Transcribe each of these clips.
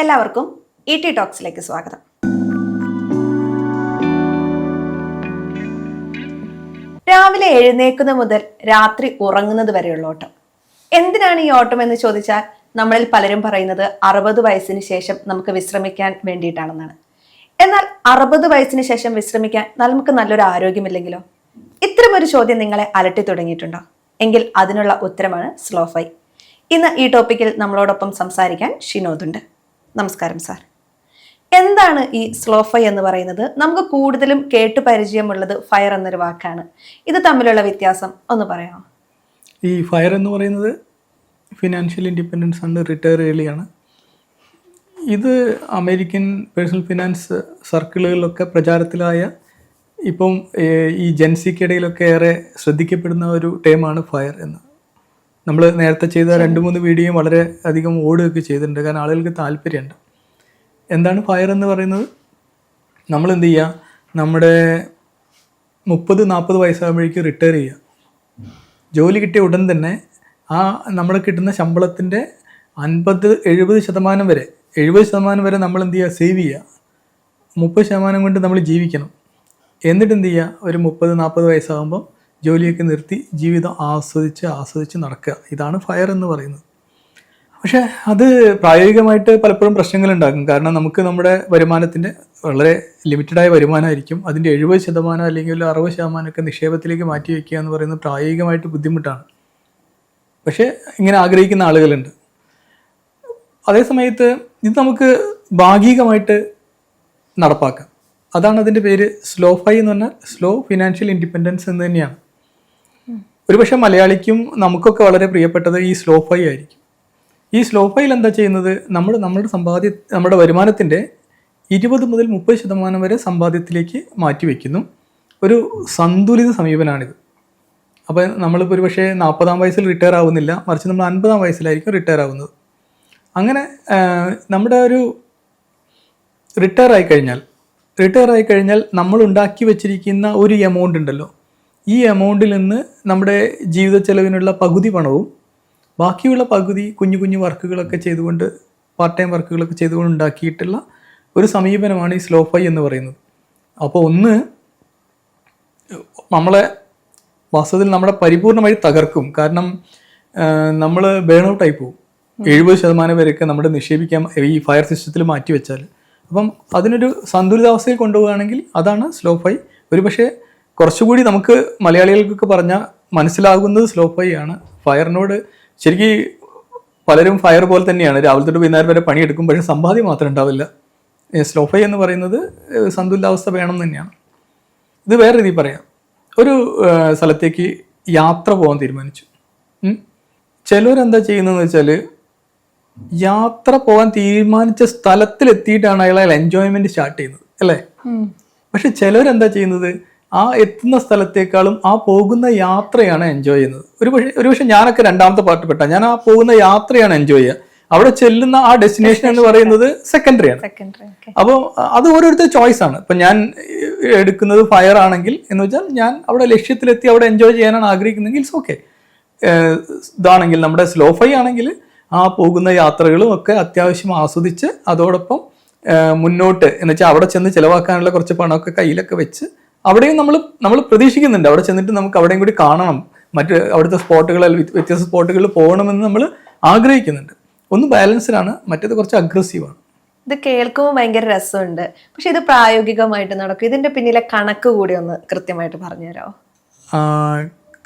എല്ലാവർക്കും E T ടോക്സിലേക്ക് സ്വാഗതം. രാവിലെ എഴുന്നേക്കുന്ന മുതൽ രാത്രി ഉറങ്ങുന്നത് വരെയുള്ള ഓട്ടം. എന്തിനാണ് ഈ ഓട്ടം എന്ന് ചോദിച്ചാൽ നമ്മളിൽ പലരും പറയുന്നത് അറുപത് വയസ്സിന് ശേഷം നമുക്ക് വിശ്രമിക്കാൻ വേണ്ടിയിട്ടാണെന്നാണ്. എന്നാൽ അറുപത് വയസ്സിന് ശേഷം വിശ്രമിക്കാൻ നമുക്ക് നല്ലൊരു ആരോഗ്യമില്ലെങ്കിലോ? ഇത്തരമൊരു ചോദ്യം നിങ്ങളെ അലട്ടി തുടങ്ങിയിട്ടുണ്ടോ? എങ്കിൽ അതിനുള്ള ഉത്തരമാണ് സ്ലോഫൈ ഇന്ന് ഈ ടോപ്പിക്കിൽ നമ്മളോടൊപ്പം സംസാരിക്കാൻ ഷിനോദുണ്ട് നമസ്കാരം സാർ. എന്താണ് ഈ സ്ലോഫൈ എന്ന് പറയുന്നത്? നമുക്ക് കൂടുതലും കേട്ടു പരിചയമുള്ളത് ഫയർ എന്നൊരു വാക്കാണ്. ഇത് തമ്മിലുള്ള വ്യത്യാസം ഒന്ന് പറയാമോ? ഈ ഫയർ എന്ന് പറയുന്നത് ഫിനാൻഷ്യൽ ഇൻഡിപെൻഡൻസ് ആണ് റിട്ടയർ ഏർലിയാണ് ഇത് അമേരിക്കൻ പേഴ്സണൽ ഫിനാൻസ് സർക്കിളുകളിലൊക്കെ പ്രചാരത്തിലായ ഇപ്പം ഈ ജെൻസിക്കിടയിലൊക്കെ ഏറെ ശ്രദ്ധിക്കപ്പെടുന്ന ഒരു ടേമാണ് ഫയർ എന്ന്. നമ്മൾ നേരത്തെ ചെയ്ത രണ്ട് മൂന്ന് വീഡിയോയും വളരെ അധികം ഓടുകയൊക്കെ ചെയ്തിട്ടുണ്ട്. കാരണം ആളുകൾക്ക് താല്പര്യമുണ്ട്. എന്താണ് ഫയർ എന്ന് പറയുന്നത്? നമ്മൾ എന്ത് ചെയ്യുക നമ്മുടെ മുപ്പത് നാൽപ്പത് വയസ്സാകുമ്പോഴേക്ക് റിട്ടയർ ചെയ്യുക ജോലി കിട്ടിയ ഉടൻ തന്നെ ആ നമ്മൾ കിട്ടുന്ന ശമ്പളത്തിന്റെ അൻപത് എഴുപത് ശതമാനം വരെ എഴുപത് ശതമാനം വരെ നമ്മൾ എന്ത് ചെയ്യുക സേവ് ചെയ്യുക മുപ്പത് ശതമാനം കൊണ്ട് നമ്മൾ ജീവിക്കണം. എന്നിട്ട് എന്ത് ചെയ്യുക ഒരു മുപ്പത് നാൽപ്പത് വയസ്സാകുമ്പോൾ ജോലിയൊക്കെ നിർത്തി ജീവിതം ആസ്വദിച്ച് ആസ്വദിച്ച് നടക്കുക. ഇതാണ് ഫയർ എന്ന് പറയുന്നത്. പക്ഷേ അത് പ്രായോഗികമായിട്ട് പലപ്പോഴും പ്രശ്നങ്ങൾ ഉണ്ടാക്കും കാരണം നമുക്ക് നമ്മുടെ വരുമാനത്തിന്റെ വളരെ ലിമിറ്റഡായ വരുമാനമായിരിക്കും. അതിന്റെ എഴുപത് ശതമാനം അല്ലെങ്കിൽ അറുപത് ശതമാനമൊക്കെ നിക്ഷേപത്തിലേക്ക് മാറ്റി വയ്ക്കുക എന്ന് പറയുന്നത് പ്രായോഗികമായിട്ട് ബുദ്ധിമുട്ടാണ്. പക്ഷേ ഇങ്ങനെ ആഗ്രഹിക്കുന്ന ആളുകളുണ്ട്. അതേ സമയത്ത് ഇത് നമുക്ക് ഭാഗികമായിട്ട് നടപ്പാക്കാം. അതാണ് അതിന്റെ പേര്. സ്ലോ ഫൈ എന്ന് പറഞ്ഞാൽ സ്ലോ ഫിനാൻഷ്യൽ ഇൻഡിപെൻഡൻസ് എന്ന് തന്നെയാണ്. ഒരുപക്ഷെ മലയാളിക്കും നമുക്കൊക്കെ വളരെ പ്രിയപ്പെട്ടത് ഈ സ്ലോ ഫൈ ആയിരിക്കും. ഈ സ്ലോ ഫൈൽ എന്താ ചെയ്യുന്നത്? നമ്മൾ നമ്മുടെ സമ്പാദ്യ നമ്മുടെ വരുമാനത്തിന്റെ ഇരുപത് മുതൽ മുപ്പത് ശതമാനം വരെ സമ്പാദ്യത്തിലേക്ക് മാറ്റി വയ്ക്കുന്നു ഒരു സന്തുലിത സമീപനമാണിത് അപ്പോൾ നമ്മളിപ്പോൾ ഒരു പക്ഷേ നാൽപ്പതാം വയസ്സിൽ റിട്ടയർ ആവുന്നില്ല മറിച്ച് നമ്മൾ അൻപതാം വയസ്സിലായിരിക്കും റിട്ടയർ ആവുന്നത്. അങ്ങനെ നമ്മുടെ ഒരു റിട്ടയർ ആയി കഴിഞ്ഞാൽ റിട്ടയർ ആയി കഴിഞ്ഞാൽ നമ്മൾ ഉണ്ടാക്കി വെച്ചിരിക്കുന്ന ഒരു എമൗണ്ട് ഉണ്ടല്ലോ ഈ എമൗണ്ടിൽ നിന്ന് നമ്മുടെ ജീവിത ചെലവിനുള്ള പകുതി പണവും ബാക്കിയുള്ള പകുതി കുഞ്ഞു കുഞ്ഞു വർക്കുകളൊക്കെ ചെയ്തുകൊണ്ട് പാർട്ട് ടൈം വർക്കുകളൊക്കെ ചെയ്തുകൊണ്ട് ഉണ്ടാക്കിയിട്ടുള്ള ഒരു സമീപനമാണ് ഈ സ്ലോ ഫൈ എന്ന് പറയുന്നത്. അപ്പോൾ ഒന്ന് നമ്മളെ വാസ്തവത്തിൽ നമ്മളെ പരിപൂർണമായി തകർക്കും. കാരണം നമ്മൾ ബേൺ ഔട്ട് ആയി പോകും. എഴുപത് ശതമാനം വരെയൊക്കെ നമ്മുടെ നിക്ഷേപിക്കാൻ ഈ ഫയർ സിസ്റ്റത്തിൽ മാറ്റി വെച്ചാൽ അപ്പം അതിനൊരു സന്തുലിതാവസ്ഥയിൽ കൊണ്ടുപോവുകയാണെങ്കിൽ അതാണ് സ്ലോ ഫൈ ഒരുപക്ഷെ കുറച്ചുകൂടി നമുക്ക് മലയാളികൾക്കൊക്കെ പറഞ്ഞാൽ മനസ്സിലാകുന്നത് സ്ലോ ഫൈ ആണ്. ഫയറിനോട് ശരിക്കും പലരും ഫയർ പോലെ തന്നെയാണ്. രാവിലെ തൊട്ട് വൈകുന്നേരം വരെ പണിയെടുക്കും. പക്ഷേ സമ്പാദ്യം മാത്രം ഉണ്ടാവില്ല. സ്ലോ ഫൈ എന്ന് പറയുന്നത് സന്തുലിതാവസ്ഥ വേണം എന്ന് തന്നെയാണ്. ഇത് വേറെ രീതിയിൽ പറയാം. ഒരു സ്ഥലത്തേക്ക് യാത്ര പോകാൻ തീരുമാനിച്ചു. ചിലരെന്താ ചിലവരെന്താ ചെയ്യുന്നതെന്ന് വെച്ചാൽ യാത്ര പോകാൻ തീരുമാനിച്ച സ്ഥലത്തിലെത്തിയിട്ടാണ് അയാൾ അയാൾ എൻജോയ്മെന്റ് സ്റ്റാർട്ട് ചെയ്യുന്നത്. അല്ലേ? പക്ഷെ ചിലവരെന്താ ചെയ്യുന്നത്? ആ എത്തുന്ന സ്ഥലത്തേക്കാളും ആ പോകുന്ന യാത്രയാണ് എൻജോയ് ചെയ്യുന്നത്. ഒരു പക്ഷേ ഒരു പക്ഷേ ഞാനൊക്കെ രണ്ടാമത്തെ പാർട്ട് പെട്ട. ഞാൻ ആ പോകുന്ന യാത്രയാണ് എൻജോയ് ചെയ്യുക. അവിടെ ചെല്ലുന്ന ആ ഡെസ്റ്റിനേഷൻ എന്ന് പറയുന്നത് സെക്കൻഡറി ആണ്. അപ്പോൾ അത് ഓരോരുത്തർ ചോയ്സ് ആണ്. ഇപ്പം ഞാൻ എടുക്കുന്നത് ഫയർ ആണെങ്കിൽ എന്ന് വെച്ചാൽ ഞാൻ അവിടെ ലക്ഷ്യത്തിലെത്തി അവിടെ എൻജോയ് ചെയ്യാനാണ് ആഗ്രഹിക്കുന്നതെങ്കിൽ ഇറ്റ്സ് ഓക്കെ ഇതാണെങ്കിൽ നമ്മുടെ സ്ലോ ഫൈ ആണെങ്കിൽ ആ പോകുന്ന യാത്രകളും ഒക്കെ അത്യാവശ്യം ആസ്വദിച്ച് അതോടൊപ്പം മുന്നോട്ട് എന്ന് വെച്ചാൽ അവിടെ ചെന്ന് ചിലവാക്കാനുള്ള കുറച്ച് പണമൊക്കെ കയ്യിലൊക്കെ വെച്ച് അവിടെയും നമ്മൾ നമ്മൾ പ്രതീക്ഷിക്കുന്നുണ്ട്. അവിടെ ചെന്നിട്ട് നമുക്ക് അവിടെയും കൂടി കാണണം. മറ്റ് അവിടുത്തെ സ്പോട്ടുകളിൽ വ്യത്യസ്ത സ്പോട്ടുകളിൽ പോകണമെന്ന് നമ്മൾ ആഗ്രഹിക്കുന്നുണ്ട്. ഒന്ന് ബാലൻസിലാണ് മറ്റേത് കുറച്ച് അഗ്രസീവാണ് ഇത് കേൾക്കുമ്പോൾ ഭയങ്കര രസമുണ്ട്. പക്ഷെ ഇത് പ്രായോഗികമായിട്ട് നടക്കും. ഇതിന്റെ പിന്നിലെ കണക്ക് കൂടി ഒന്ന് കൃത്യമായിട്ട് പറഞ്ഞുതരാമോ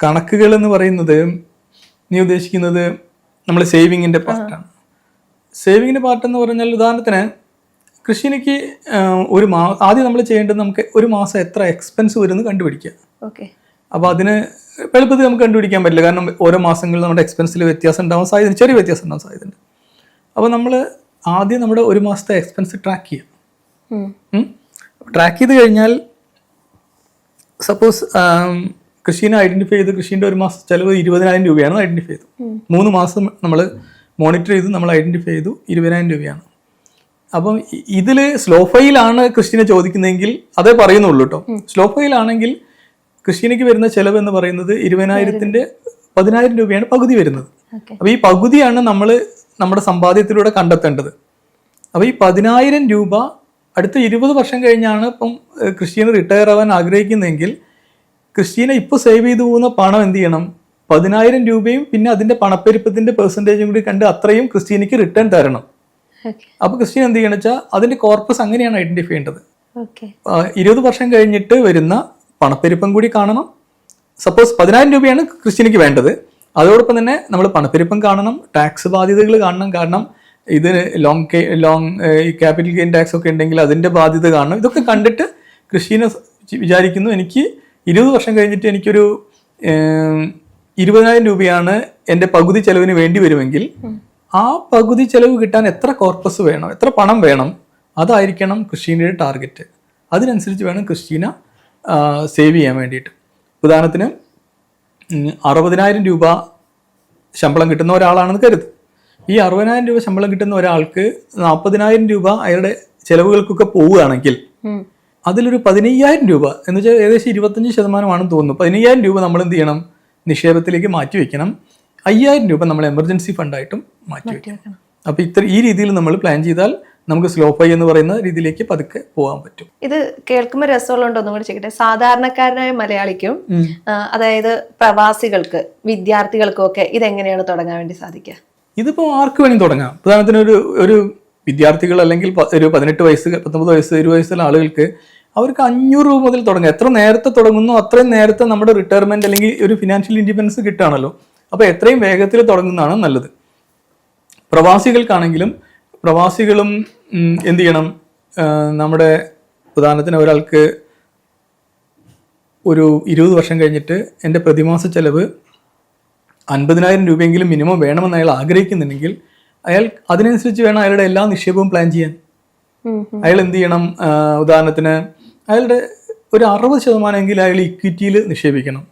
കണക്കുകൾ എന്ന് പറയുന്നത് നീ ഉദ്ദേശിക്കുന്നത് നമ്മൾ സേവിങ്ങിന്റെ പാർട്ടാണ്. സേവിങ്ങിന്റെ പാർട്ട് എന്ന് പറഞ്ഞാൽ ഉദാഹരണത്തിന് കൃഷിനിക്ക് ഒരു മാ ആദ്യം നമ്മൾ ചെയ്യേണ്ടത് നമുക്ക് ഒരു മാസം എത്ര എക്സ്പെൻസ് വരുമെന്ന് കണ്ടുപിടിക്കുക. ഓക്കെ. അപ്പോൾ അതിന് എളുപ്പത്തിൽ നമുക്ക് കണ്ടുപിടിക്കാൻ പറ്റില്ല. കാരണം ഓരോ മാസങ്ങളിൽ നമ്മുടെ എക്സ്പെൻസിൽ വ്യത്യാസം ഉണ്ടാവാൻ സാധ്യത ചെറിയ വ്യത്യാസം ഉണ്ടാവാൻ സാധ്യതയുണ്ട്. അപ്പോൾ നമ്മൾ ആദ്യം നമ്മുടെ ഒരു മാസത്തെ എക്സ്പെൻസ് ട്രാക്ക് ചെയ്യുക ട്രാക്ക് ചെയ്ത് കഴിഞ്ഞാൽ സപ്പോസ് കൃഷീനെ ഐഡന്റിഫൈ ചെയ്ത് കൃഷീന്റെ ഒരു മാസം ചിലവ് ഇരുപതിനായിരം രൂപയാണ് ഐഡന്റിഫൈ ചെയ്തു മൂന്ന് മാസം നമ്മൾ മോണിറ്റർ ചെയ്ത് നമ്മൾ ഐഡന്റിഫൈ ചെയ്തു ഇരുപതിനായിരം രൂപയാണ്. അപ്പം ഇതിൽ സ്ലോഫയിലാണ് ക്രിസ്റ്റീനെ ചോദിക്കുന്നതെങ്കിൽ അതേ പറയുന്നുള്ളൂ കേട്ടോ സ്ലോഫയിലാണെങ്കിൽ ക്രിസ്റ്റീനയ്ക്ക് വരുന്ന ചെലവ് എന്ന് പറയുന്നത് ഇരുപതിനായിരത്തിന്റെ പതിനായിരം രൂപയാണ് പകുതി വരുന്നത്. അപ്പൊ ഈ പകുതിയാണ് നമ്മൾ നമ്മുടെ സമ്പാദ്യത്തിലൂടെ കണ്ടെത്തേണ്ടത്. അപ്പോൾ ഈ പതിനായിരം രൂപ അടുത്ത ഇരുപത് വർഷം കഴിഞ്ഞാണ് ഇപ്പം ക്രിസ്റ്റീന റിട്ടയർ ആവാൻ ആഗ്രഹിക്കുന്നതെങ്കിൽ ക്രിസ്റ്റീന ഇപ്പോൾ സേവ് ചെയ്തു പോകുന്ന പണം എന്ത് ചെയ്യണം? പതിനായിരം രൂപയും പിന്നെ അതിന്റെ പണപ്പെരുപ്പത്തിന്റെ പെർസെന്റേജും കൂടി കണ്ട് അത്രയും ക്രിസ്റ്റീനയ്ക്ക് റിട്ടേൺ തരണം. അപ്പോൾ ക്രിസ്ത്യൻ എന്ത് ചെയ്യണം വെച്ചാൽ അതിന്റെ കോർപ്പസ് അങ്ങനെയാണ് ഐഡന്റിഫൈ ചെയ്യേണ്ടത്. ഇരുപത് വർഷം കഴിഞ്ഞിട്ട് വരുന്ന പണപ്പെരുപ്പം കൂടി കാണണം. സപ്പോസ് പതിനായിരം രൂപയാണ് ക്രിസ്ത്യനിക്ക് വേണ്ടത്. അതോടൊപ്പം തന്നെ നമ്മൾ പണപ്പെരുപ്പം കാണണം ടാക്സ് ബാധ്യതകൾ കാണണം. കാരണം ഇത് long long capital gain tax ഒക്കെ ഉണ്ടെങ്കിൽ അതിന്റെ ബാധ്യത കാണണം. ഇതൊക്കെ കണ്ടിട്ട് ക്രിസ്ത്യനെ വിചാരിക്കുന്നു എനിക്ക് ഇരുപത് വർഷം കഴിഞ്ഞിട്ട് എനിക്കൊരു ഇരുപതിനായിരം രൂപയാണ് എന്റെ പകുതി ചെലവിന് വേണ്ടി വരുമെങ്കിൽ ആ പകുതി ചെലവ് കിട്ടാൻ എത്ര കോർപ്പസ് വേണം എത്ര പണം വേണം അതായിരിക്കണം ക്രിസ്റ്റീനയുടെ ടാർഗറ്റ് അതിനനുസരിച്ച് വേണം ക്രിസ്റ്റീന സേവ് ചെയ്യാൻ വേണ്ടിയിട്ട്. ഉദാഹരണത്തിന് അറുപതിനായിരം രൂപ ശമ്പളം കിട്ടുന്ന ഒരാളാണെന്ന് കരുത് ഈ അറുപതിനായിരം രൂപ ശമ്പളം കിട്ടുന്ന ഒരാൾക്ക് നാൽപ്പതിനായിരം രൂപ അയാളുടെ ചെലവുകൾക്കൊക്കെ പോവുകയാണെങ്കിൽ അതിലൊരു പതിനയ്യായിരം രൂപ എന്ന് വെച്ചാൽ ഏകദേശം ഇരുപത്തഞ്ച് ശതമാനമാണെന്ന് തോന്നുന്നു. പതിനയ്യായിരം രൂപ നമ്മൾ എന്ത് ചെയ്യണം? നിക്ഷേപത്തിലേക്ക് മാറ്റി വെക്കണം അയ്യായിരം രൂപ നമ്മൾ എമർജൻസി ഫണ്ടായിട്ടും മാറ്റി വെക്കണം. അപ്പോൾ ഇത്ര ഈ രീതിയിൽ നമ്മൾ പ്ലാൻ ചെയ്താൽ നമുക്ക് സ്ലോ പൈ എന്ന് പറയുന്ന രീതിയിലേക്ക് പതുക്കെ പോകാൻ പറ്റും. ഇത് കേൾക്കുമ്പോൾ രസമുള്ള ഒന്നും കൂടി ചെയ്യട്ടെ സാധാരണക്കാരനായ മലയാളിക്കും അതായത് പ്രവാസികൾക്ക് വിദ്യാർത്ഥികൾക്കും ഒക്കെ ഇതെങ്ങനെയാണ് തുടങ്ങാൻ വേണ്ടി സാധിക്കുക? ഇതിപ്പോൾ ആർക്ക് വേണമെങ്കിൽ തുടങ്ങാം. ഉദാഹരണത്തിന് ഒരു ഒരു വിദ്യാർത്ഥികൾ അല്ലെങ്കിൽ ഒരു പതിനെട്ട് വയസ്സ് പത്തൊമ്പത് വയസ്സ് ഇരുപത് വയസ്സുള്ള ആളുകൾക്ക് അവർക്ക് അഞ്ഞൂറ് രൂപ മുതൽ തുടങ്ങാം. എത്ര നേരത്തെ തുടങ്ങുന്നു അത്രയും നേരത്തെ നമ്മുടെ റിട്ടയർമെന്റ് അല്ലെങ്കിൽ ഒരു ഫിനാൻഷ്യൽ ഇൻഡിപെൻഡൻസ് കിട്ടുകയാണല്ലോ. അപ്പോൾ എത്രയും വേഗത്തിൽ തുടങ്ങുന്നതാണ് നല്ലത്. പ്രവാസികൾക്കാണെങ്കിലും പ്രവാസികളും എന്തു ചെയ്യണം? നമ്മുടെ ഉദാഹരണത്തിന് ഒരാൾക്ക് ഒരു ഇരുപത് വർഷം കഴിഞ്ഞിട്ട് എന്റെ പ്രതിമാസ ചെലവ് അൻപതിനായിരം രൂപയെങ്കിലും മിനിമം വേണമെന്ന് അയാൾ ആഗ്രഹിക്കുന്നുണ്ടെങ്കിൽ അയാൾ അതിനനുസരിച്ച് വേണം അയാളുടെ എല്ലാ നിക്ഷേപവും പ്ലാൻ ചെയ്യാൻ. അയാൾ എന്ത് ചെയ്യണം? ഉദാഹരണത്തിന് അയാളുടെ ഒരു അറുപത് ശതമാനമെങ്കിലും അയാൾ ഇക്വിറ്റിയിൽ നിക്ഷേപിക്കണം.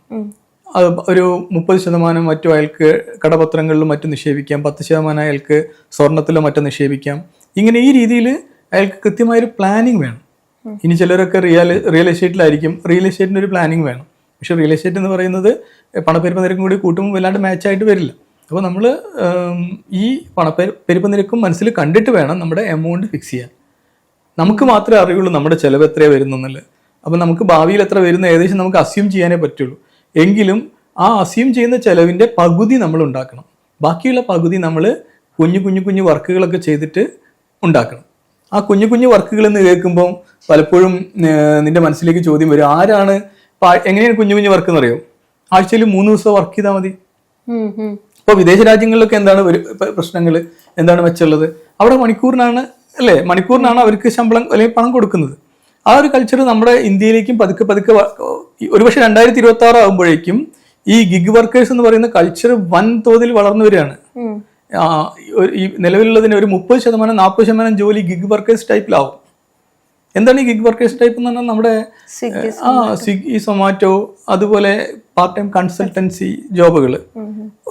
അത് ഒരു മുപ്പത് ശതമാനം മറ്റു അയാൾക്ക് കടപത്രങ്ങളിലും മറ്റും നിക്ഷേപിക്കാം പത്ത് ശതമാനം അയാൾക്ക് സ്വർണത്തിലോ മറ്റോ നിക്ഷേപിക്കാം. ഇങ്ങനെ ഈ രീതിയിൽ അയാൾക്ക് കൃത്യമായൊരു പ്ലാനിങ് വേണം. ഇനി ചിലരൊക്കെ റിയൽ റിയൽ എസ്റ്റേറ്റിലായിരിക്കും റിയൽ എസ്റ്റേറ്റിന്റെ ഒരു പ്ലാനിങ് വേണം. പക്ഷേ റിയൽ എസ്റ്റേറ്റ് എന്ന് പറയുന്നത് പണപ്പെരുപ്പ നിരക്കും കൂടി കൂട്ടുമ്പോൾ വല്ലാണ്ട് മാച്ചായിട്ട് വരില്ല. അപ്പോൾ നമ്മൾ ഈ പണപ്പെ പെരുപ്പ നിരക്കും മനസ്സിൽ കണ്ടിട്ട് വേണം നമ്മുടെ എമൗണ്ട് ഫിക്സ് ചെയ്യാൻ. നമുക്ക് മാത്രമേ അറിയുള്ളൂ നമ്മുടെ ചിലവ് എത്രയാണ് വരുന്നെന്നുള്ളത്. അപ്പോൾ നമുക്ക് ഭാവിയിൽ എത്ര വരുന്ന ഏകദേശം നമുക്ക് അസ്യൂം ചെയ്യാനേ പറ്റുള്ളൂ. എങ്കിലും ആ അസ്യൂം ചെയ്യുന്ന ചിലവിന്റെ പകുതി നമ്മൾ ഉണ്ടാക്കണം. ബാക്കിയുള്ള പകുതി നമ്മൾ കുഞ്ഞു കുഞ്ഞു കുഞ്ഞു വർക്കുകളൊക്കെ ചെയ്തിട്ട് ഉണ്ടാക്കണം. ആ കുഞ്ഞു കുഞ്ഞു വർക്കുകൾ എന്ന് കേൾക്കുമ്പോൾ പലപ്പോഴും നിന്റെ മനസ്സിലേക്ക് ചോദ്യം വരും. ആരാണ് എങ്ങനെയാണ് കുഞ്ഞു കുഞ്ഞു വർക്ക് എന്നറിയോ? ആഴ്ചയിൽ മൂന്ന് ദിവസം വർക്ക് ചെയ്താൽ മതി. ഇപ്പോൾ വിദേശ രാജ്യങ്ങളിലൊക്കെ എന്താണ് പ്രശ്നങ്ങൾ എന്താണ് വെച്ചുള്ളത് അവിടെ മണിക്കൂറിനാണ് അല്ലേ? മണിക്കൂറിനാണ് അവർക്ക് ശമ്പളം അല്ലെങ്കിൽ പണം കൊടുക്കുന്നത്. ആ ഒരു കൾച്ചർ നമ്മുടെ ഇന്ത്യയിലേക്കും പതുക്കെ പതുക്കെ ഒരുപക്ഷെ രണ്ടായിരത്തി ഇരുപത്തി ആറ് ആകുമ്പോഴേക്കും ഈ ഗിഗ് വർക്കേഴ്സ് എന്ന് പറയുന്ന കൾച്ചർ വൻതോതിൽ വളർന്നു വരികയാണ്. ഈ നിലവിലുള്ളതിന് ഒരു മുപ്പത് ശതമാനം നാൽപ്പത് ശതമാനം ജോലി ഗിഗ് വർക്കേഴ്സ് ടൈപ്പിലാവും. എന്താണ് ഈ ഗിഗ് വർക്കേഴ്സ് ടൈപ്പ് എന്ന് പറഞ്ഞാൽ നമ്മുടെ സ്വിഗ്ഗി, ആ സ്വിഗ്ഗി സൊമാറ്റോ അതുപോലെ പാർട്ട് ടൈം കൺസൾട്ടൻസി ജോബുകൾ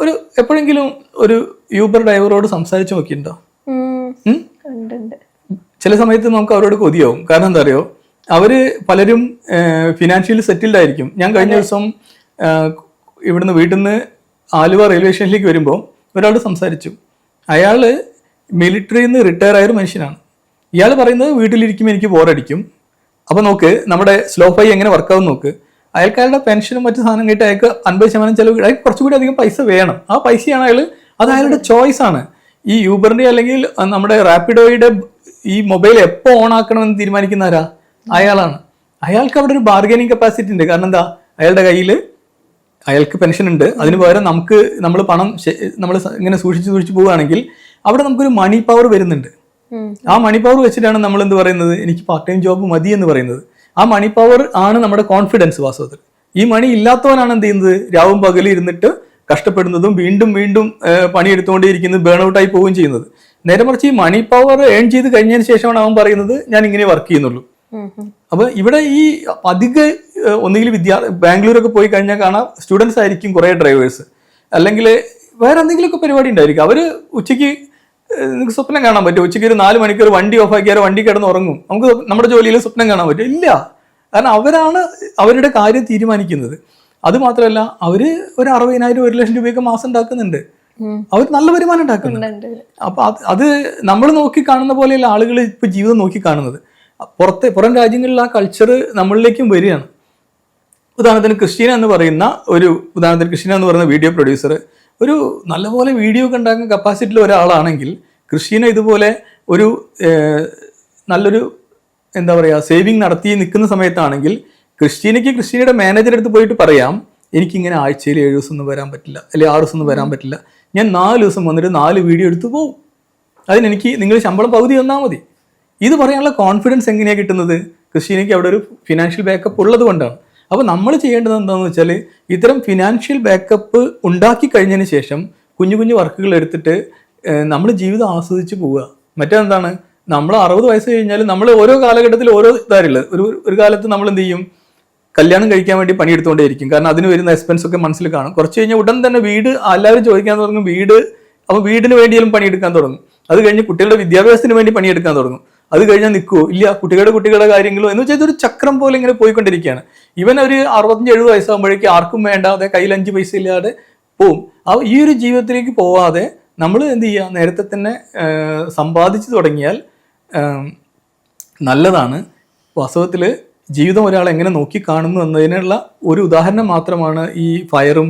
ഒരു എപ്പോഴെങ്കിലും ഒരു യൂബർ ഡ്രൈവറോട് സംസാരിച്ചു നോക്കിയിട്ടുണ്ടോ? ചില സമയത്ത് നമുക്ക് അവരോട് കൊതിയാവും. കാരണം എന്താ അറിയോ? അവർ പലരും ഫിനാൻഷ്യലി സെറ്റിൽഡ് ആയിരിക്കും. ഞാൻ കഴിഞ്ഞ ദിവസം ഇവിടുന്ന് വീട്ടിൽ നിന്ന് ആലുവ റെയിൽവേ സ്റ്റേഷനിലേക്ക് വരുമ്പോൾ ഒരാളോട് സംസാരിച്ചു. അയാൾ മിലിറ്ററിയിൽ നിന്ന് റിട്ടയർ ആയൊരു മനുഷ്യനാണ്. ഇയാൾ പറയുന്നത് വീട്ടിലിരിക്കുമ്പോൾ എനിക്ക് ബോറടിക്കും അപ്പോൾ നോക്ക് നമ്മുടെ സ്ലോ ഫൈ എങ്ങനെ വർക്കാവും നോക്ക്. അയാൾക്ക് അയാളുടെ പെൻഷനും മറ്റു സാധനം കിട്ടി അയാൾക്ക് അൻപത് ശതമാനം ചിലവ് അയാൾക്ക് കുറച്ചുകൂടി അധികം പൈസ വേണം. ആ പൈസയാണ് അയാൾ അത് അയാളുടെ ചോയ്സ് ആണ്. ഈ യൂബറിന്റെ അല്ലെങ്കിൽ നമ്മുടെ റാപ്പിഡോയുടെ ഈ മൊബൈൽ എപ്പോൾ ഓൺ ആക്കണമെന്ന് തീരുമാനിക്കുന്ന ആരാ അയാളാണ്. അയാൾക്ക് അവിടെ ഒരു ബാർഗൈനിങ് കപ്പാസിറ്റി ഉണ്ട്. കാരണം എന്താ? അയാളുടെ കയ്യിൽ അയാൾക്ക് പെൻഷൻ ഉണ്ട്. അതിന് പകരം നമുക്ക് നമ്മൾ പണം നമ്മൾ ഇങ്ങനെ സൂക്ഷിച്ച് സൂക്ഷിച്ച് പോവുകയാണെങ്കിൽ അവിടെ നമുക്കൊരു മണി പവർ വരുന്നുണ്ട്. ആ മണി പവർ വെച്ചിട്ടാണ് നമ്മൾ എന്ത് പറയുന്നത്? എനിക്ക് പാർട്ട് ടൈം ജോബ് മതി എന്ന് പറയുന്നത്. ആ മണി പവർ ആണ് നമ്മുടെ കോൺഫിഡൻസ് വാസ്തവത്തിൽ. ഈ മണി ഇല്ലാത്തവനാണ് എന്ത് ചെയ്യുന്നത്? രാവും പകലും ഇരുന്നിട്ട് കഷ്ടപ്പെടുന്നതും വീണ്ടും വീണ്ടും പണിയെടുത്തുകൊണ്ടേയിരിക്കുന്നത് ബേൺ ഔട്ടായി പോവുകയും ചെയ്യുന്നത്. നേരെ മറിച്ച് ഈ മണി പവർ ഏൺ ചെയ്ത് കഴിഞ്ഞതിന് ശേഷമാണ് അവൻ പറയുന്നത് ഞാൻ ഇങ്ങനെ വർക്ക് ചെയ്യുന്നുള്ളൂ. അപ്പൊ ഇവിടെ ഈ അധിക ഒന്നുകിൽ വിദ്യാ ബാംഗ്ലൂരൊക്കെ പോയി കഴിഞ്ഞാൽ കാണാം സ്റ്റുഡൻസ് ആയിരിക്കും കുറെ ഡ്രൈവേഴ്സ്. അല്ലെങ്കിൽ വേറെ എന്തെങ്കിലുമൊക്കെ പരിപാടി ഉണ്ടായിരിക്കും. അവർ ഉച്ചയ്ക്ക് നിങ്ങൾക്ക് സ്വപ്നം കാണാൻ പറ്റും ഉച്ചയ്ക്ക് ഒരു നാല് മണിക്കൂർ വണ്ടി ഓഫ് ആക്കിയാൽ വണ്ടി കിടന്ന് ഉറങ്ങും. നമുക്ക് നമ്മുടെ ജോലിയിൽ സ്വപ്നം കാണാൻ പറ്റും ഇല്ല. കാരണം അവരാണ് അവരുടെ കാര്യം തീരുമാനിക്കുന്നത്. അത് മാത്രമല്ല അവർ ഒരു അറുപതിനായിരം ഒരു ലക്ഷം രൂപയൊക്കെ മാസം ഉണ്ടാക്കുന്നുണ്ട്. അവർ നല്ല വരുമാനം ഉണ്ടാക്കുന്നുണ്ട്. ഉണ്ട്, ഉണ്ട്. അപ്പൊ അത് അത് നമ്മൾ നോക്കി കാണുന്ന പോലെയല്ല ആളുകൾ ഇപ്പൊ ജീവിതം നോക്കി കാണുന്നത്. പുറത്തെ പുറം രാജ്യങ്ങളിൽ ആ കൾച്ചർ നമ്മളിലേക്കും വരികയാണ്. ഉദാഹരണത്തിന് ക്രിസ്റ്റീന എന്ന് പറയുന്ന ഒരു ഉദാഹരണത്തിന് ക്രിസ്റ്റീന എന്ന് പറയുന്ന വീഡിയോ പ്രൊഡ്യൂസർ ഒരു നല്ലപോലെ വീഡിയോ ഒക്കെ ഉണ്ടാക്കുന്ന ഒരാളാണെങ്കിൽ ക്രിസ്റ്റീന ഇതുപോലെ ഒരു നല്ലൊരു എന്താ പറയുക സേവിങ് നടത്തി നിൽക്കുന്ന സമയത്താണെങ്കിൽ ക്രിസ്റ്റീനയ്ക്ക് ക്രിസ്റ്റീനയുടെ മാനേജർ അടുത്ത് പോയിട്ട് പറയാം എനിക്കിങ്ങനെ ആഴ്ചയിൽ ഏഴ് ദിവസം ഒന്നും വരാൻ പറ്റില്ല അല്ലെങ്കിൽ ആറ് ദിവസം ഒന്നും വരാൻ പറ്റില്ല. ഞാൻ നാല് ദിവസം വന്നിട്ട് നാല് വീഡിയോ എടുത്ത് പോകും അതിനെനിക്ക് നിങ്ങൾ ശമ്പളം പകുതി തന്നാൽ മതി. ഇത് പറയാനുള്ള കോൺഫിഡൻസ് എങ്ങനെയാണ് കിട്ടുന്നത്? ക്രിസ്റ്റീനയ്ക്ക് അവിടെ ഒരു ഫിനാൻഷ്യൽ ബാക്കപ്പ് ഉള്ളത് കൊണ്ടാണ്. അപ്പോൾ നമ്മൾ ചെയ്യേണ്ടത് എന്താണെന്ന് വെച്ചാൽ ഇത്തരം ഫിനാൻഷ്യൽ ബാക്കപ്പ് ഉണ്ടാക്കി കഴിഞ്ഞതിന് ശേഷം കുഞ്ഞു കുഞ്ഞു വർക്കുകൾ എടുത്തിട്ട് നമ്മൾ ജീവിതം ആസ്വദിച്ച് പോവുക. മറ്റെന്താണ് നമ്മൾ അറുപത് വയസ്സ് കഴിഞ്ഞാൽ നമ്മൾ ഓരോ കാലഘട്ടത്തിൽ ഓരോ ഇതാരുള്ളത് ഒരു ഒരു കാലത്ത് നമ്മൾ എന്ത് ചെയ്യും? കല്യാണം കഴിക്കാൻ വേണ്ടി പണിയെടുത്തുകൊണ്ടേയിരിക്കും കാരണം അതിന് വരുന്ന എക്സ്പെൻസ് ഒക്കെ മനസ്സിൽ കാണും. കുറച്ച് കഴിഞ്ഞാൽ ഉടൻ തന്നെ വീട് എല്ലാവരും ചോദിക്കാൻ തുടങ്ങും വീട് അപ്പോൾ വീടിന് വേണ്ടിയാലും പണിയെടുക്കാൻ തുടങ്ങും. അത് കഴിഞ്ഞ് കുട്ടികളുടെ വിദ്യാഭ്യാസത്തിന് വേണ്ടി പണിയെടുക്കാൻ തുടങ്ങും. അത് കഴിഞ്ഞാൽ നിൽക്കുമോ ഇല്ല കുട്ടികളുടെ കുട്ടികളുടെ കാര്യങ്ങളോ എന്ന് വെച്ചാൽ ഇതൊരു ചക്രം പോലെ ഇങ്ങനെ പോയിക്കൊണ്ടിരിക്കുകയാണ്. ഇവൻ ഒരു അറുപത്തഞ്ച് എഴുപത് വയസ്സാകുമ്പോഴേക്ക് ആർക്കും വേണ്ടാതെ കയ്യിൽ അഞ്ച് പൈസ ഇല്ലാതെ പോവും. ആ ഈ ഒരു ജീവിതത്തിലേക്ക് പോവാതെ നമ്മൾ എന്ത് ചെയ്യുക? നേരത്തെ തന്നെ സമ്പാദിച്ചു തുടങ്ങിയാൽ നല്ലതാണ്. വാസ്തവത്തിൽ ജീവിതം ഒരാൾ എങ്ങനെ നോക്കി കാണുന്നു എന്നതിനുള്ള ഒരു ഉദാഹരണം മാത്രമാണ് ഈ ഫയറും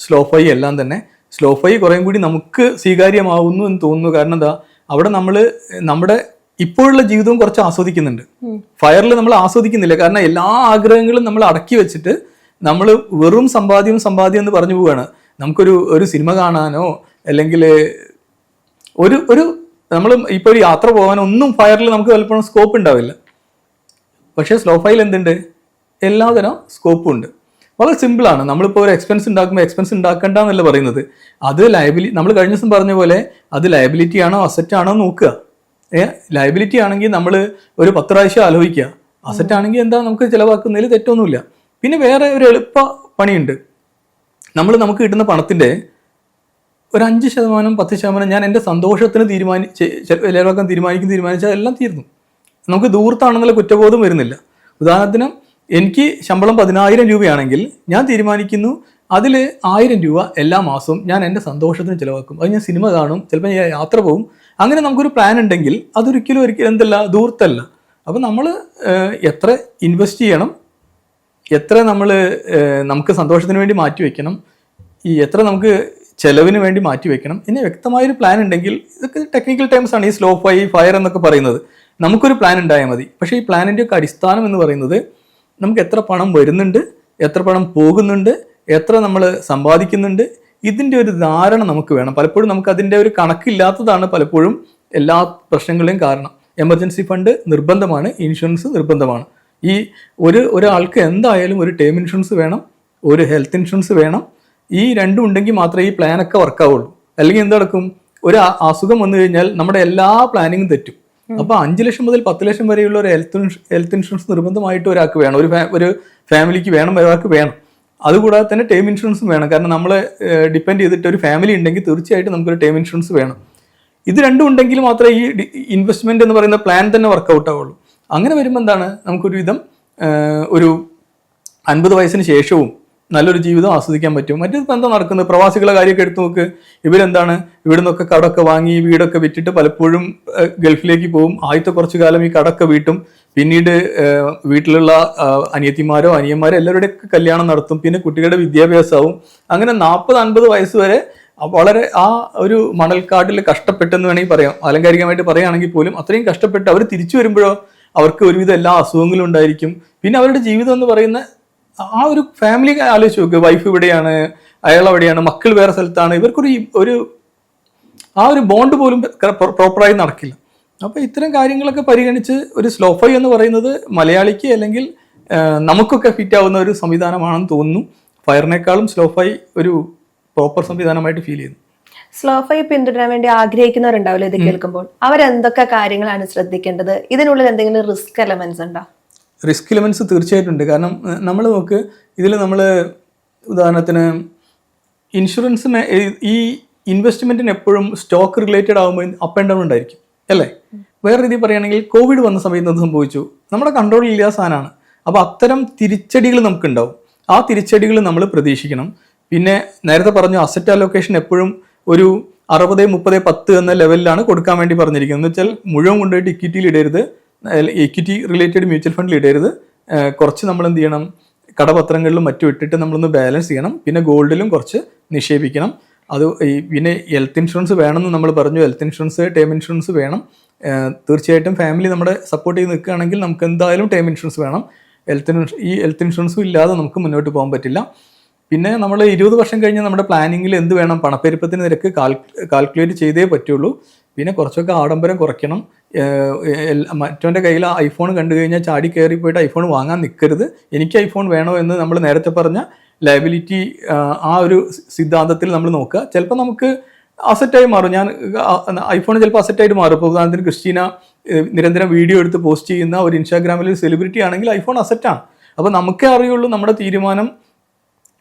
സ്ലോ ഫൈ എല്ലാം തന്നെ. സ്ലോ ഫൈ കുറേം കൂടി നമുക്ക് സ്വീകാര്യമാവുന്നു എന്ന് തോന്നുന്നു. കാരണം എന്താ? അവിടെ നമ്മൾ നമ്മുടെ ഇപ്പോഴുള്ള ജീവിതവും കുറച്ച് ആസ്വദിക്കുന്നുണ്ട്. ഫയറിൽ നമ്മൾ ആസ്വദിക്കുന്നില്ല. കാരണം എല്ലാ ആഗ്രഹങ്ങളും നമ്മൾ അടക്കി വെച്ചിട്ട് നമ്മൾ വെറും സമ്പാദ്യം സമ്പാദ്യം എന്ന് പറഞ്ഞു പോവുകയാണ്. നമുക്കൊരു ഒരു സിനിമ കാണാനോ അല്ലെങ്കിൽ ഒരു ഒരു നമ്മൾ ഇപ്പോൾ ഒരു യാത്ര പോകാനോ ഒന്നും ഫയറിൽ നമുക്ക് പലപ്പോഴും സ്കോപ്പ് ഉണ്ടാവില്ല. പക്ഷേ സ്ലോ ഫയൽ എന്തുണ്ട്? എല്ലാതരം സ്കോപ്പും ഉണ്ട്. വളരെ സിമ്പിളാണ് നമ്മളിപ്പോൾ ഒരു എക്സ്പെൻസ് ഉണ്ടാക്കുമ്പോൾ എക്സ്പെൻസ് ഉണ്ടാക്കണ്ട എന്നല്ല പറയുന്നത്. അത് ലയബിലി നമ്മൾ കഴിഞ്ഞ ദിവസം പറഞ്ഞ പോലെ അത് ലയബിലിറ്റി ആണോ അസറ്റ് ആണോ നോക്കുക. ലയബിലിറ്റി ആണെങ്കിൽ നമ്മൾ ഒരു പത്ത് പ്രാവശ്യം ആലോചിക്കുക. അസറ്റ് ആണെങ്കിൽ എന്താ നമുക്ക് ചിലവാക്കുന്നതിൽ തെറ്റൊന്നുമില്ല. പിന്നെ വേറെ ഒരു എളുപ്പ പണിയുണ്ട്. നമ്മൾ നമുക്ക് കിട്ടുന്ന പണത്തിന്റെ ഒരു അഞ്ച് ശതമാനം പത്ത് ശതമാനം ഞാൻ എന്റെ സന്തോഷത്തിന് തീരുമാനി ചിലവാക്കാൻ തീരുമാനിക്കും തീരുമാനിച്ചാൽ എല്ലാം തീർന്നു. നമുക്ക് ദൂരത്താണെന്നുള്ള കുറ്റബോധം വരുന്നില്ല. ഉദാഹരണത്തിന് എനിക്ക് ശമ്പളം പതിനായിരം രൂപയാണെങ്കിൽ ഞാൻ തീരുമാനിക്കുന്നു അതിൽ ആയിരം രൂപ എല്ലാ മാസവും ഞാൻ എന്റെ സന്തോഷത്തിന് ചിലവാക്കും. അത് ഞാൻ സിനിമ കാണും ചിലപ്പോൾ ഞാൻ യാത്ര പോകും അങ്ങനെ നമുക്കൊരു പ്ലാൻ ഉണ്ടെങ്കിൽ അതൊരിക്കലും ഒരിക്കലും എന്തല്ല ദൂർത്തല്ല അപ്പോൾ നമ്മൾ എത്ര ഇൻവെസ്റ്റ് ചെയ്യണം എത്ര നമ്മൾ നമുക്ക് സന്തോഷത്തിന് വേണ്ടി മാറ്റി വെക്കണം ഈ എത്ര നമുക്ക് ചെലവിന് വേണ്ടി മാറ്റി വെക്കണം ഇനി വ്യക്തമായൊരു പ്ലാൻ ഉണ്ടെങ്കിൽ ഇതൊക്കെ ടെക്നിക്കൽ ടേംസ് ആണ് ഈ സ്ലോ ഫൈ ഫയർ എന്നൊക്കെ പറയുന്നത്. നമുക്കൊരു പ്ലാൻ ഉണ്ടായാൽ മതി. പക്ഷേ ഈ പ്ലാനിന്റെ ഒക്കെ അടിസ്ഥാനം എന്ന് പറയുന്നത് നമുക്ക് എത്ര പണം വരുന്നുണ്ട് എത്ര പണം പോകുന്നുണ്ട് എത്ര നമ്മൾ സമ്പാദിക്കുന്നുണ്ട് ഇതിന്റെ ഒരു ധാരണ നമുക്ക് വേണം. പലപ്പോഴും നമുക്ക് അതിന്റെ ഒരു കണക്കില്ലാത്തതാണ് പലപ്പോഴും എല്ലാ പ്രശ്നങ്ങളെയും കാരണം. എമർജൻസി ഫണ്ട് നിർബന്ധമാണ് ഇൻഷുറൻസ് നിർബന്ധമാണ്. ഈ ഒരു ഒരാൾക്ക് എന്തായാലും ഒരു ടേം ഇൻഷുറൻസ് വേണം ഒരു ഹെൽത്ത് ഇൻഷുറൻസ് വേണം. ഈ രണ്ടും ഉണ്ടെങ്കിൽ മാത്രമേ ഈ പ്ലാനൊക്കെ വർക്കാവുള്ളൂ അല്ലെങ്കിൽ എന്ത് നടക്കും? ഒരു അസുഖം വന്നു കഴിഞ്ഞാൽ നമ്മുടെ എല്ലാ പ്ലാനിങ്ങും തെറ്റും. അപ്പൊ അഞ്ച് ലക്ഷം മുതൽ പത്ത് ലക്ഷം വരെയുള്ള ഒരു ഹെൽത്ത് ഹെൽത്ത് ഇൻഷുറൻസ് നിർബന്ധമായിട്ട് ഒരാൾക്ക് വേണം. ഒരു ഒരു ഫാമിലിക്ക് വേണം ഒരാൾക്ക് വേണം. അതുകൂടാതെ തന്നെ ടേം ഇൻഷുറൻസും വേണം. കാരണം നമ്മൾ ഡിപ്പെൻഡ് ചെയ്തിട്ട് ഒരു ഫാമിലി ഉണ്ടെങ്കിൽ തീർച്ചയായിട്ടും നമുക്കൊരു ടേം ഇൻഷുറൻസ് വേണം. ഇത് രണ്ടും ഉണ്ടെങ്കിൽ മാത്രമേ ഈ ഇൻവെസ്റ്റ്മെന്റ് എന്ന് പറയുന്ന പ്ലാൻ തന്നെ വർക്കൗട്ട് ആവുള്ളൂ. അങ്ങനെ വരുമ്പോൾ എന്താണ്? നമുക്കൊരു വിധം ഒരു അൻപത് വയസ്സിന് ശേഷവും നല്ലൊരു ജീവിതം ആസ്വദിക്കാൻ പറ്റും. മറ്റേത് എന്താ നടക്കുന്നത്? പ്രവാസികളെ കാര്യമൊക്കെ എടുത്തു നോക്ക്. ഇവരെന്താണ്? ഇവിടെ നിന്നൊക്കെ കടമൊക്കെ വാങ്ങി വീടൊക്കെ വിറ്റിട്ട് പലപ്പോഴും ഗൾഫിലേക്ക് പോകും. ആദ്യത്തെ കുറച്ചു കാലം ഈ കടമൊക്കെ വീട്ടും. പിന്നീട് വീട്ടിലുള്ള അനിയത്തിമാരോ അനിയന്മാരോ എല്ലാവരുടെയൊക്കെ കല്യാണം നടത്തും. പിന്നെ കുട്ടികളുടെ വിദ്യാഭ്യാസമാവും അങ്ങനെ നാൽപ്പത് അൻപത് വയസ്സ് വരെ വളരെ ആ ഒരു മണൽക്കാട്ടിൽ കഷ്ടപ്പെട്ടെന്ന് വേണമെങ്കിൽ പറയാം. ആലങ്കാരികമായിട്ട് പറയുകയാണെങ്കിൽ പോലും അത്രയും കഷ്ടപ്പെട്ട് അവർ തിരിച്ചു വരുമ്പോഴോ അവർക്ക് ഒരുവിധം എല്ലാ അസുഖങ്ങളും ഉണ്ടായിരിക്കും. പിന്നെ അവരുടെ ജീവിതം എന്ന് പറയുന്ന ആ ഒരു ഫാമിലി ആലോചിച്ച് നോക്കുക വൈഫ് ഇവിടെയാണ് അയാൾ അവിടെയാണ് മക്കൾ വേറെ സ്ഥലത്താണ്. ഇവർക്കൊരു ഒരു ആ ഒരു ബോണ്ട് പോലും പ്രോപ്പറായി നടക്കില്ല. അപ്പോൾ ഇത്തരം കാര്യങ്ങളൊക്കെ പരിഗണിച്ച് ഒരു സ്ലോ ഫൈ എന്ന് പറയുന്നത് മലയാളിക്ക് അല്ലെങ്കിൽ നമുക്കൊക്കെ ഫിറ്റ് ആവുന്ന ഒരു സംവിധാനമാണെന്ന് തോന്നുന്നു. ഫയറിനേക്കാളും സ്ലോഫൈ ഒരു പ്രോപ്പർ സംവിധാനമായിട്ട് ഫീൽ ചെയ്യുന്നു. സ്ലോ ഫൈ പിന്തുടരാൻ വേണ്ടി ആഗ്രഹിക്കുന്നവരുണ്ടാവില്ല ഇത് കേൾക്കുമ്പോൾ? അവരെന്തൊക്കെ കാര്യങ്ങളാണ് ശ്രദ്ധിക്കേണ്ടത്? ഇതിനുള്ളിൽ എന്തെങ്കിലും റിസ്ക് എലമെന്റ്സ് ഉണ്ടോ? റിസ്ക് എലമെന്റ്സ് തീർച്ചയായിട്ടും ഉണ്ട് കാരണം നമ്മൾ നോക്ക് ഇതിൽ നമ്മൾ ഉദാഹരണത്തിന് ഇൻഷുറൻസിന് ഈ- ഇൻവെസ്റ്റ്മെന്റിന് എപ്പോഴും സ്റ്റോക്ക് റിലേറ്റഡ് ആകുമ്പോൾ അപ്പ് ആൻഡ് ഡൗൺ ഉണ്ടായിരിക്കും. അല്ലേ? വേറെ രീതി പറയുകയാണെങ്കിൽ കോവിഡ് വന്ന സമയത്ത് എന്ത് സംഭവിച്ചു? നമ്മുടെ കൺട്രോളിൽ ഇല്ലാത്ത സാധനമാണ്. അപ്പോൾ അത്തരം തിരിച്ചടികൾ നമുക്കുണ്ടാവും. ആ തിരിച്ചടികൾ നമ്മൾ പ്രതീക്ഷിക്കണം. പിന്നെ നേരത്തെ പറഞ്ഞു അസറ്റ് അലോക്കേഷൻ എപ്പോഴും ഒരു അറുപത് മുപ്പത് പത്ത് എന്ന ലെവലിലാണ് കൊടുക്കാൻ വേണ്ടി പറഞ്ഞിരിക്കുന്നത്. എന്ന് വെച്ചാൽ മുഴുവൻ കൊണ്ടുപോയിട്ട് ഇക്വിറ്റിയിൽ ഇടരുത്. ഇക്വിറ്റി റിലേറ്റഡ് മ്യൂച്വൽ ഫണ്ടിൽ ഇടരുത്. കുറച്ച് നമ്മൾ എന്ത് ചെയ്യണം? കടപത്രങ്ങളിലും മറ്റും ഇട്ടിട്ട് നമ്മളൊന്ന് ബാലൻസ് ചെയ്യണം. പിന്നെ ഗോൾഡിലും കുറച്ച് നിക്ഷേപിക്കണം. അത് ഈ പിന്നെ ഹെൽത്ത് ഇൻഷുറൻസ് വേണമെന്ന് നമ്മൾ പറഞ്ഞു. ഹെൽത്ത് ഇൻഷുറൻസ് ടേം ഇൻഷുറൻസ് വേണം. തീർച്ചയായിട്ടും ഫാമിലി നമ്മുടെ സപ്പോർട്ട് ചെയ്ത് നിൽക്കുകയാണെങ്കിൽ നമുക്ക് എന്തായാലും ടേം ഇൻഷുറൻസ് വേണം. ഹെൽത്ത് ഇൻഷുറൻസ് ഈ ഹെൽത്ത് ഇൻഷുറൻസും ഇല്ലാതെ നമുക്ക് മുന്നോട്ട് പോകാൻ പറ്റില്ല. പിന്നെ നമ്മൾ ഇരുപത് വർഷം കഴിഞ്ഞ് നമ്മുടെ പ്ലാനിങ്ങിൽ എന്ത് വേണം? പണപ്പെരുപ്പത്തിന് നിരക്ക് കാൽ കാൽക്കുലേറ്റ് ചെയ്തേ പറ്റുള്ളൂ. പിന്നെ കുറച്ചൊക്കെ ആഡംബരം കുറയ്ക്കണം. മറ്റവന്റെ കയ്യിൽ ഐഫോൺ കണ്ടു കഴിഞ്ഞാൽ ചാടി കയറി പോയിട്ട് ഐഫോൺ വാങ്ങാൻ നിൽക്കരുത് എനിക്ക് ഐഫോൺ വേണോ എന്ന് നമ്മൾ നേരത്തെ പറഞ്ഞ ലയബിലിറ്റി ആ ഒരു സിദ്ധാന്തത്തിൽ നമ്മൾ നോക്കുക. ചിലപ്പോൾ നമുക്ക് അസറ്റായി മാറും. ഞാൻ ഐഫോൺ ചിലപ്പോൾ അസറ്റായിട്ട് മാറും. ഇപ്പോൾ ഉദാഹരണത്തിന് ക്രിസ്റ്റീന നിരന്തരം വീഡിയോ എടുത്ത് പോസ്റ്റ് ചെയ്യുന്ന ഒരു ഇൻസ്റ്റാഗ്രാമിൽ ഒരു സെലിബ്രിറ്റി ആണെങ്കിൽ ഐഫോൺ അസറ്റാണ് അപ്പോൾ നമുക്കേ അറിയുള്ളൂ നമ്മുടെ തീരുമാനം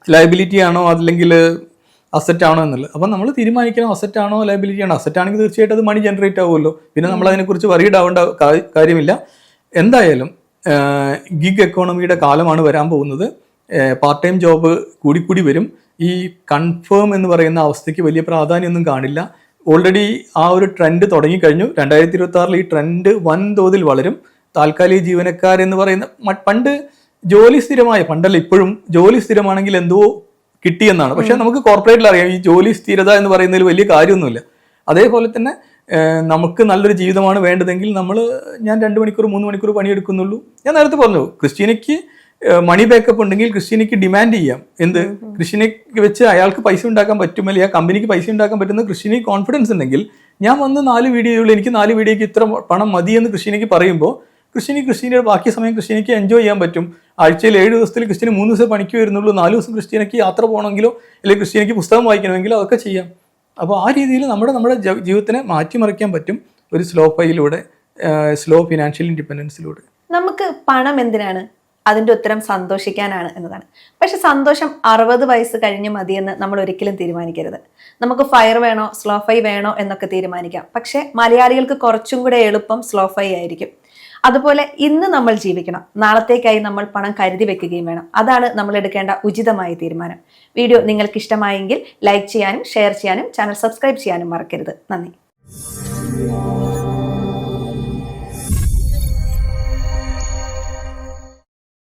ലയബിലിറ്റി ആണോ അല്ലെങ്കിൽ അസറ്റ് ആണോ എന്നുള്ളത്. അപ്പം നമ്മൾ തീരുമാനിക്കണം അസറ്റ് ആണോ ലയബിലിറ്റി ആണോ? അസറ്റ് ആണെങ്കിൽ തീർച്ചയായിട്ടും അത് മണി ജനറേറ്റ് ആവുമല്ലോ. പിന്നെ നമ്മൾ അതിനെക്കുറിച്ച് വറീഡ് ആവേണ്ട കാര്യമില്ല. എന്തായാലും ഗിഗ് എക്കോണമിയുടെ കാലമാണ് വരാൻ പോകുന്നത്. പാർട്ട് ടൈം ജോബ് കൂടിക്കൂടി വരും. ഈ കൺഫേം എന്ന് പറയുന്ന അവസ്ഥയ്ക്ക് വലിയ പ്രാധാന്യമൊന്നും കാണില്ല. ഓൾറെഡി ആ ഒരു ട്രെൻഡ് തുടങ്ങിക്കഴിഞ്ഞു. രണ്ടായിരത്തി ഇരുപത്തി ആറിൽ ഈ ട്രെൻഡ് വൻതോതിൽ വളരും. താൽക്കാലിക ജീവനക്കാരെന്ന് പറയുന്ന പണ്ട് ജോലി സ്ഥിരമായ പണ്ടല്ല ഇപ്പോഴും ജോലി സ്ഥിരമാണെങ്കിൽ എന്തോ കിട്ടിയെന്നാണ്. പക്ഷേ നമുക്ക് കോർപ്പറേറ്റിൽ അറിയാം ഈ ജോലി സ്ഥിരത എന്ന് പറയുന്നതിൽ വലിയ കാര്യമൊന്നുമില്ല. അതേപോലെ തന്നെ നമുക്ക് നല്ലൊരു ജീവിതമാണ് വേണ്ടതെങ്കിൽ നമ്മൾ ഞാൻ രണ്ട് മണിക്കൂർ മൂന്ന് മണിക്കൂർ പണിയെടുക്കുന്നുള്ളൂ. ഞാൻ നേരത്തെ പറഞ്ഞു ക്രിസ്ത്യനിക്ക് മണി ബാക്കപ്പ് ഉണ്ടെങ്കിൽ ക്രിസ്ത്യനിക്ക് ഡിമാൻഡ് ചെയ്യാം. എന്ത്? ക്രിസ്റ്റീനയ്ക്ക് വെച്ച് അയാൾക്ക് പൈസ ഉണ്ടാക്കാൻ പറ്റും അല്ലെങ്കിൽ ആ കമ്പനിക്ക് പൈസ ഉണ്ടാക്കാൻ പറ്റുന്ന ക്രിസ്റ്റീനയ്ക്ക് കോൺഫിഡൻസ് ഉണ്ടെങ്കിൽ ഞാൻ വന്ന് നാല് വീഡിയോയുള്ളൂ എനിക്ക് നാല് വീഡിയോയ്ക്ക് ഇത്ര പണം മതി എന്ന് ക്രിസ്റ്റീനയ്ക്ക് പറയുമ്പോൾ ക്രിസ്റ്റീനി ക്രിസ്റ്റീനയുടെ ബാക്കി സമയം ക്രിസ്ത്യനിക്ക് എൻജോയ് ചെയ്യാൻ പറ്റും. ആഴ്ചയിൽ ഏഴ് ദിവസത്തിൽ ക്രിസ്ത്യന് മൂന്ന് ദിവസം പണിക്ക് വരുന്നുള്ളൂ. നാല് ദിവസം ക്രിസ്റ്റീനയ്ക്ക് യാത്ര പോകണമെങ്കിലോ അല്ലെങ്കിൽ ക്രിസ്ത്യനിക്ക് പുസ്തകം വായിക്കണമെങ്കിലോ അതൊക്കെ ചെയ്യാം. അപ്പോൾ ആ രീതിയിൽ നമ്മുടെ നമ്മുടെ ജീവിതത്തിനെ മാറ്റിമറിക്കാൻ പറ്റും ഒരു സ്ലോ പൈയിലൂടെ സ്ലോ ഫിനാൻഷ്യൽ ഇൻഡിപെൻഡൻസിലൂടെ നമുക്ക് പണം എന്തിനാണ്? അതിന്റെ ഉത്തരം സന്തോഷിക്കാനാണ് എന്നതാണ്. പക്ഷെ സന്തോഷം അറുപത് വയസ്സ് കഴിഞ്ഞ് മതിയെന്ന് നമ്മൾ ഒരിക്കലും തീരുമാനിക്കരുത്. നമുക്ക് ഫയർ വേണോ സ്ലോ ഫൈ വേണോ എന്നൊക്കെ തീരുമാനിക്കാം. പക്ഷേ മലയാളികൾക്ക് കുറച്ചും കൂടെ എളുപ്പം സ്ലോ ഫൈ ആയിരിക്കും. അതുപോലെ ഇന്ന് നമ്മൾ ജീവിക്കണം. നാളത്തേക്കായി നമ്മൾ പണം കരുതി വെക്കുകയും വേണം. അതാണ് നമ്മൾ എടുക്കേണ്ട ഉചിതമായ തീരുമാനം. വീഡിയോ നിങ്ങൾക്ക് ഇഷ്ടമായെങ്കിൽ ലൈക്ക് ചെയ്യാനും ഷെയർ ചെയ്യാനും ചാനൽ സബ്സ്ക്രൈബ് ചെയ്യാനും മറക്കരുത്. നന്ദി.